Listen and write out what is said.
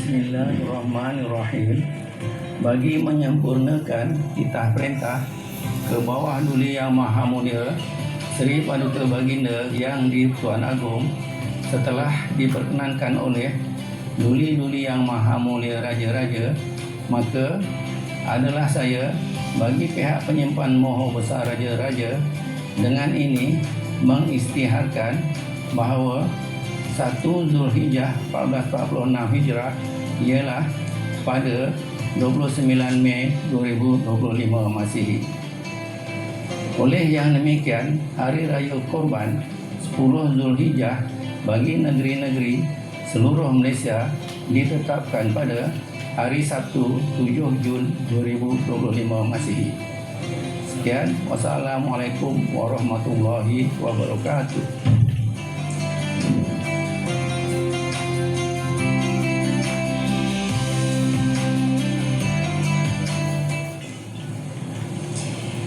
Bismillahirrahmanirrahim. Bagi menyempurnakan titah perintah ke bawah Duli Yang Maha Mulia Seri Paduka Baginda Yang di Tuan Agong setelah diperkenankan oleh Duli-Duli Yang Maha Mulia Raja-Raja maka adalah saya bagi pihak penyimpan Moho Besar Raja-Raja dengan ini mengisytiharkan bahawa 1 Zulhijjah 1446 Hijrah ialah pada 29 Mei 2025 Masihi. Oleh yang demikian, Hari Raya Korban 10 Zulhijjah bagi negeri-negeri seluruh Malaysia ditetapkan pada hari Sabtu 7 Jun 2025 Masihi. Sekian, wassalamualaikum warahmatullahi wabarakatuh.